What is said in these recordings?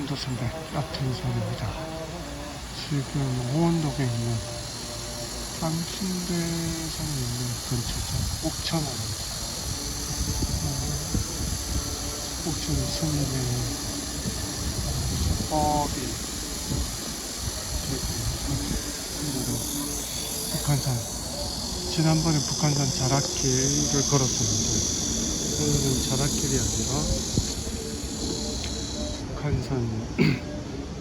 순도선배 같은 산입니다. 지금 호원동에 있는 삼순대성이 있는 근처죠. 옥천원입니다. 옥천 스님의 법이 되고 북한산 지난번에 북한산 자락길을 걸었었는데 오늘은 자락길이 아니라 북한산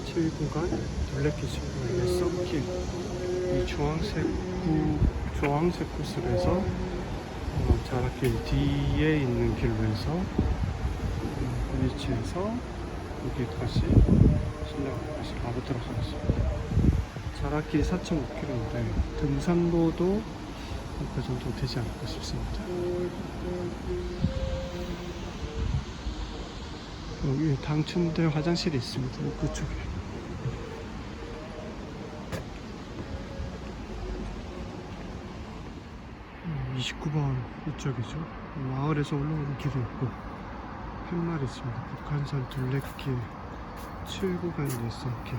7구간 둘레길 7구간의 썸길 이 주황색 구 주황색 코스에서 어, 자락길 뒤에 있는 길로 해서 음, 위치해서 여기까지 신랑까지 가보도록 하겠습니다. 자락길이 4.5km인데 등산로도 그 정도 되지 않을까 싶습니다. 여기 당춘대 화장실이 있습니다. 그쪽에. 음, 29번 이쪽이죠. 마을에서 올라오는 길이 있고 팻말이 있습니다. 북한산 둘레길 7구간 일선길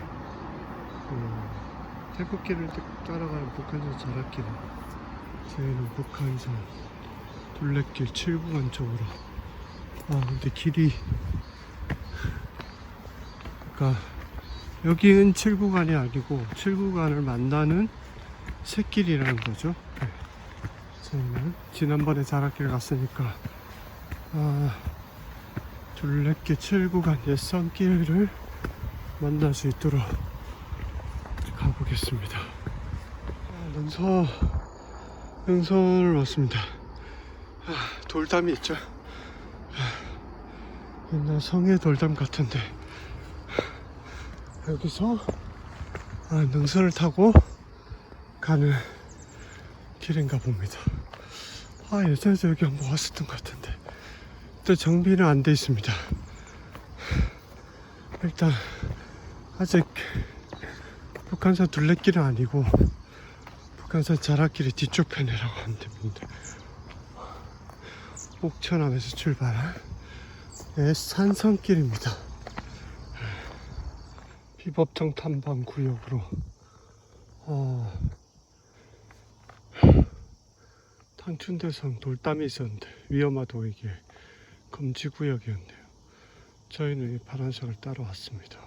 어, 태극기를 따라가는 북한산 자락길 저희는 북한산 둘레길 7구간 쪽으로 아 근데 길이 그러니까 여기는 7구간이 아니고 7구간을 만나는 새길이라는 거죠. 네. 저는 지난번에 자락길 갔으니까 아, 둘레길 7구간 옛선길을 만날 수 있도록 가보겠습니다. 아, 능선 능선을 왔습니다. 아, 돌담이 있죠. 아, 옛날 성의 돌담 같은데 여기서 아, 능선을 타고 가는 길인가 봅니다. 아 예전에도 여기 한번 왔었던 것 같은데 또 정비는 안 돼 있습니다. 일단 아직 북한산 둘레길은 아니고 북한산 자락길의 뒤쪽 편이라고 하면 됩니다. 옥천암에서 출발한 예, 산성길입니다. 비법정 탐방 구역으로 어, 탄춘대성 돌담이 있었는데 위험하다고 이게 금지 구역이었네요. 저희는 이 파란색을 따러 왔습니다.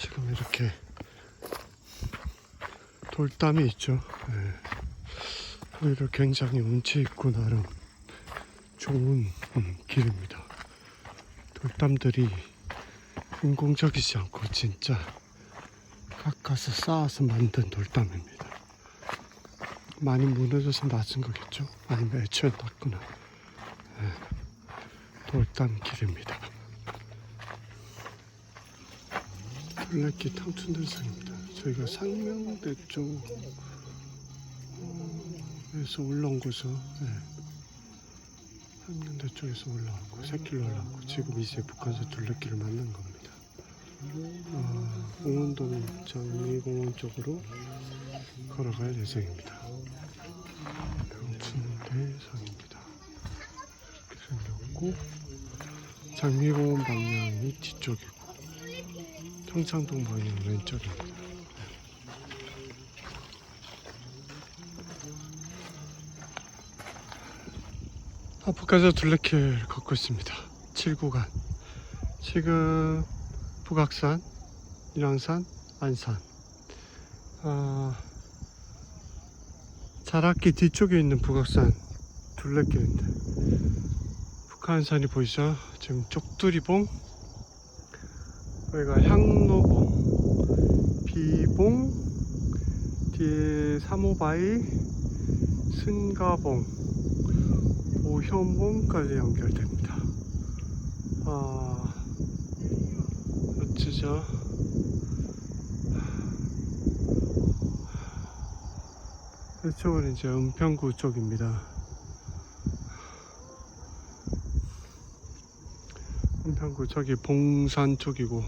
지금 이렇게 돌담이 있죠. 네. 오히려 굉장히 운치 있고 나름 좋은 음, 길입니다. 돌담들이 인공적이지 않고 진짜 깎아서 쌓아서 만든 돌담입니다. 많이 무너져서 맞은 거겠죠? 아니면 애초에 땄구나. 네. 돌담 길입니다. 블랙기 탕춘들상입니다. 저희가 상명대 쪽에서 올라온 거죠. 네. 상명대 쪽에서 올라오고 새길로 올라오고 지금 이제 북한산 둘레길을 만난 겁니다. 아, 공원동 장미공원 쪽으로 걸어갈 예정입니다. 명춘대성입니다. 이렇게 생겼고 장미공원 방향이 뒤쪽이고 평창동 방향 왼쪽입니다. 아프가자 둘레길 걷고 있습니다. 7구간. 지금 북악산, 일왕산, 안산. 아, 자락기 뒤쪽에 있는 북악산 둘레길인데 북한산이 보이죠? 지금 쪽두리봉, 여기가 향로봉, 비봉, 뒤에 사모바이, 승가봉, 오현봉까지 연결됩니다. 아, 멋지죠? 이쪽은 이제 은평구 쪽입니다. 은평구 저기 봉산 쪽이고,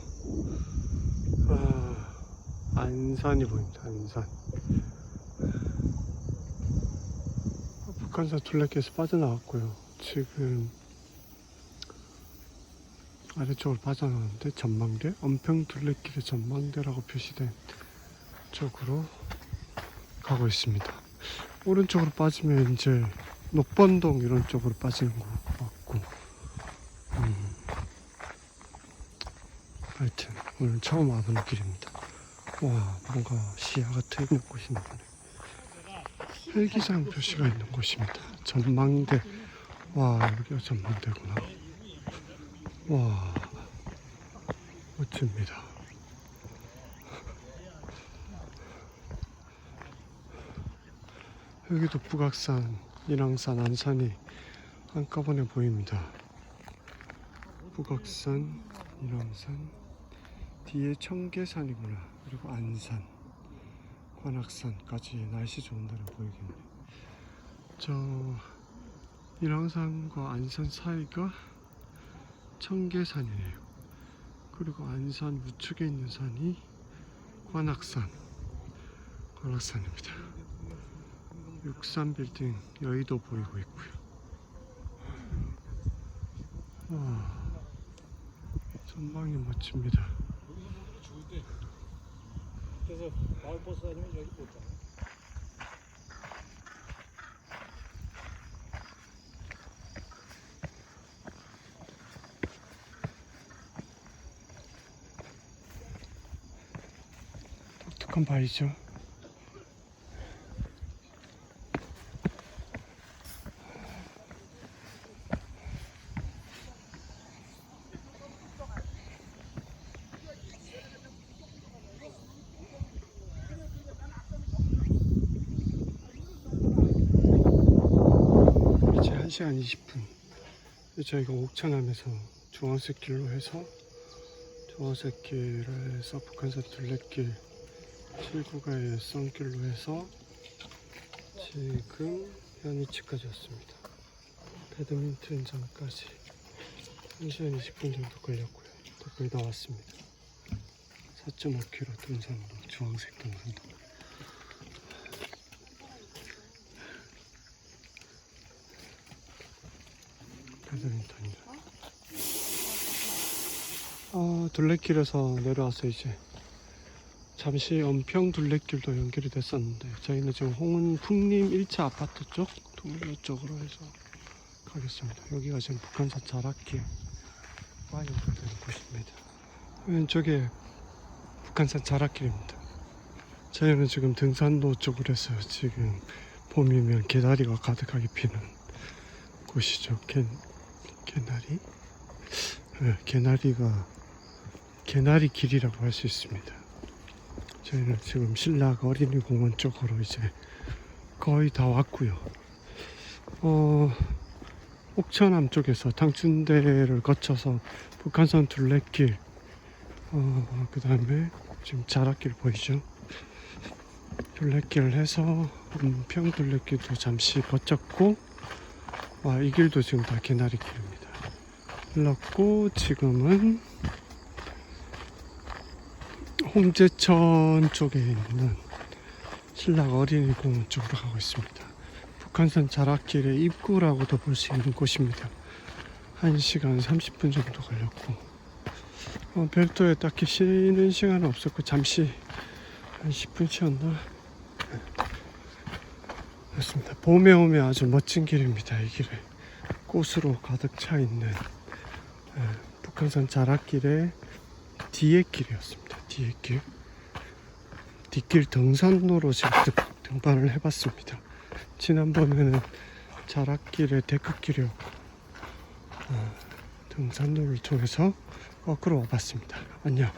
아, 안산이 보입니다. 안산. 북한산 둘레길에서 빠져나왔고요. 지금 아래쪽으로 빠져나오는데 전망대 엄평 둘레길의 전망대라고 표시된 쪽으로 가고 있습니다. 오른쪽으로 빠지면 이제 녹번동 이런 쪽으로 빠지는 것 같고 음. 하여튼 오늘 처음 와보는 길입니다. 와 뭔가 시야가 트이는 곳이 나오네. 헬기장 표시가 있는 곳입니다. 전망대 와 여기가 전망대구나. 와 멋집니다. 여기도 북악산, 인왕산, 안산이 한꺼번에 보입니다. 북악산, 인왕산, 뒤에 청계산이구나. 그리고 안산, 관악산까지 날씨 좋은 날은 보이겠네. 저 인왕산과 안산 사이가 청계산이네요. 그리고 안산 우측에 있는 산이 관악산, 관악산입니다. 육산 빌딩 여의도 보이고 있고요. 와, 전망이 멋집니다. 그래서 마을 버스 다니면 여기 못 가. 독특한 바위죠. 이제 1시간 20분. 저희가 옥천함에서 중앙색 길로 해서 중앙색 길을 해서 북한산 둘레길 7구가의 썬길로 해서 지금 현위치까지 왔습니다. 배드민턴장까지 1시간 20분 정도 걸렸고요. 또 거의 다 왔습니다. 4.5km 등산로, 주황색 등산로. 배드민턴이다. 아, 둘레길에서 내려와서 이제 잠시 은평 둘레길도 연결이 됐었는데 저희는 지금 홍은 풍림 1차 아파트 쪽 동료 쪽으로 해서 가겠습니다. 여기가 지금 북한산 자락길과 연결되는 곳입니다. 왼쪽에 북한산 자락길입니다. 저희는 지금 등산로 쪽으로 해서 지금 봄이면 개다리가 가득하게 피는 곳이죠. 개, 개나리? 네, 개나리가 개나리 길이라고 할 수 있습니다. 저희는 지금 신락 어린이 공원 쪽으로 이제 거의 다 왔고요. 어, 옥천암 쪽에서 당춘대를 거쳐서 북한산 둘레길, 어, 그 다음에 지금 자락길 보이죠? 둘레길을 해서 은평 둘레길도 잠시 거쳤고, 와, 이 길도 지금 다 개나리 길입니다. 흘렀고, 지금은 홍제천 쪽에 있는 신락 어린이 공원 쪽으로 가고 있습니다. 북한산 자락길의 입구라고도 볼 수 있는 곳입니다. 1시간 30분 정도 걸렸고 어, 별도에 딱히 쉬는 시간은 없었고 잠시 한 10분 쉬었나? 네. 그렇습니다. 봄에 오면 아주 멋진 길입니다. 이 길에 꽃으로 가득 차 있는 예, 북한산 자락길의 뒤의 길이었습니다. 뒤의 길. 뒷길 등산로로 지금 등- 등반을 해봤습니다. 지난번에는 자락길의 데크길이었고 어, 등산로를 통해서 거꾸로 와봤습니다. 안녕.